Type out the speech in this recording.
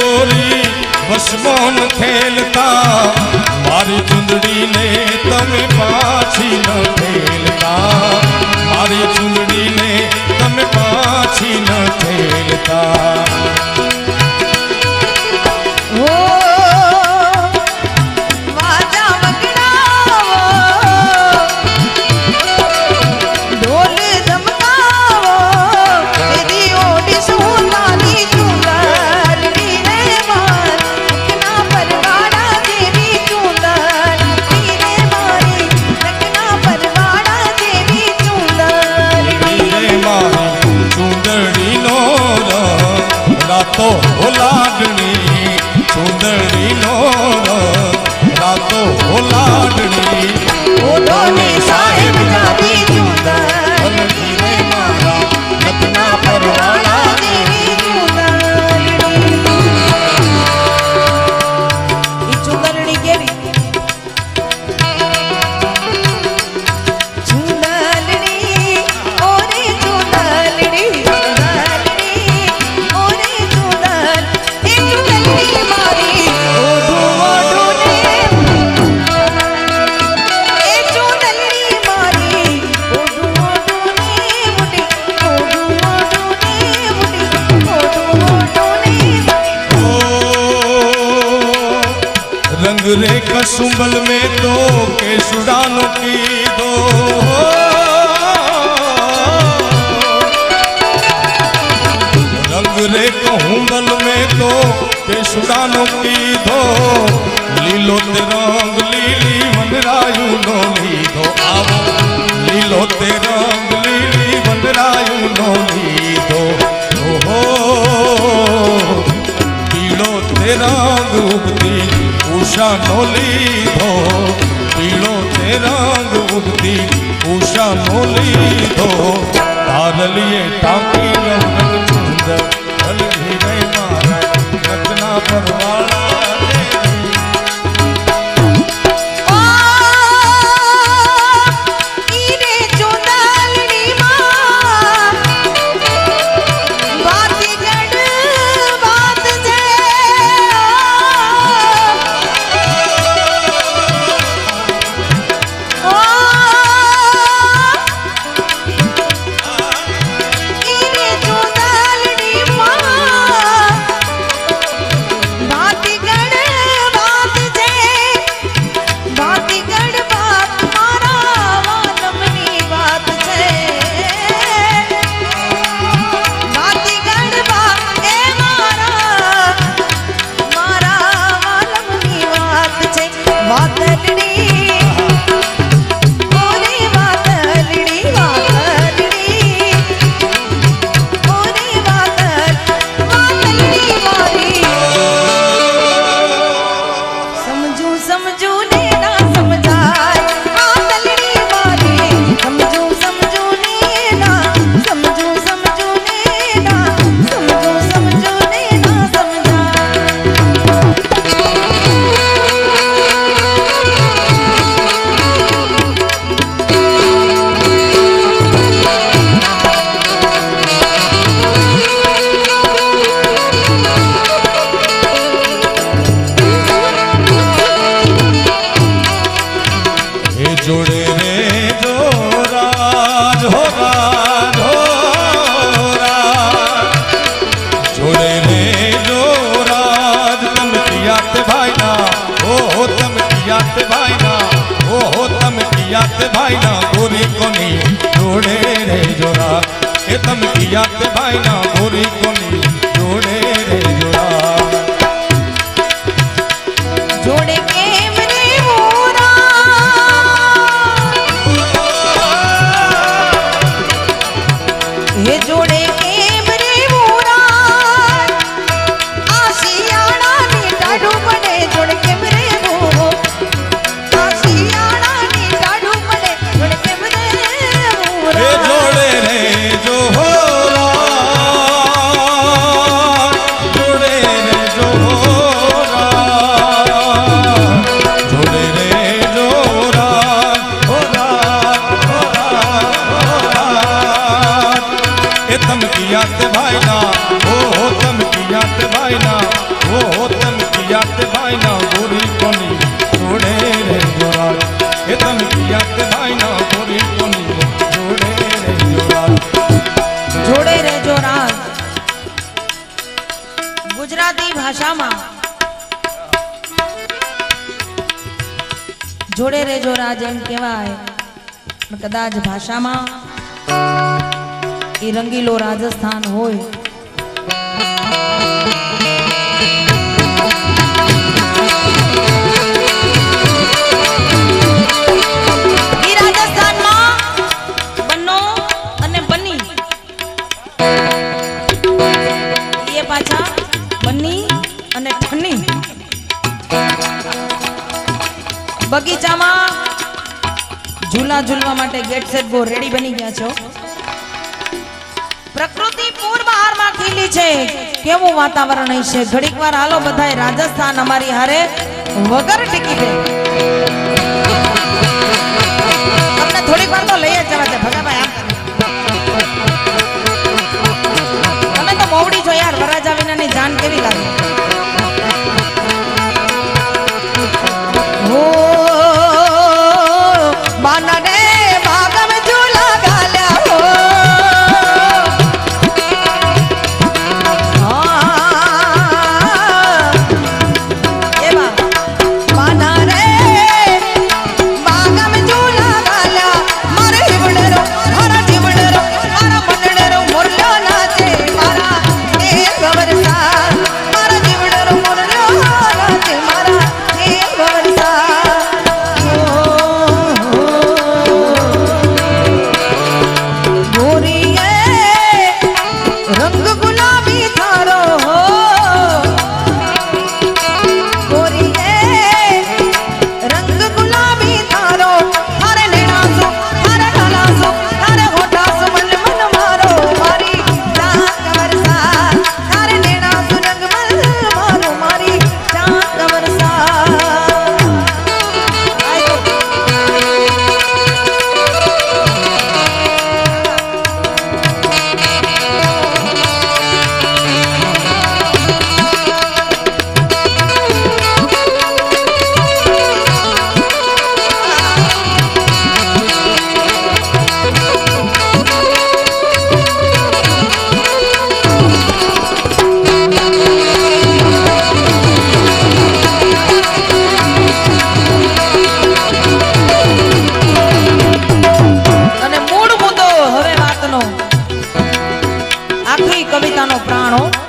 ગોરી ભસ્મોન ખેલતા. મારી ચુંદડીને તમે પાછી ન ખેલતા. મારી ચુંદડીને તમે પાછી ન ખેલતા. रे कसुम्बल में तो केसुदान की दो रंग रे कहूंगल में तो केसुदान की दो लीलो रंग ઉષાનો લીધો, પીળો તે રંગ ઉગતી ઉષાનો લીધો. તારલીએ ટાંકી રંગ ચુંદર મારા રત્ના પરવાળા યાદ ભાઈ ના ગોરી કોની જોડે રે જોરા? એ તમે યાદ ભાઈ ના ગોરી કોની ભાઈના ગોરી જોડે રે જોરાજ રે જોરાજ રાજ ગુજરાતી ભાષામાં જોડે રહેજો રાજ એમ કહેવાય. કદાચ ભાષામાં એ રંગીલો રાજસ્થાન હોય. ઝૂલા ઝૂલવા માટે ગેટ સેટ ગો રેડી બની ગયા છો. પ્રકૃતિ પૂર બહારમાં ખીલી છે. કેવું વાતાવરણ હશે ઘડીક વાર હાલો બધાય, રાજસ્થાન અમારી હારે વગર ટિકિટે. તમને થોડીક વાર તો લઈ જ જવા Oh.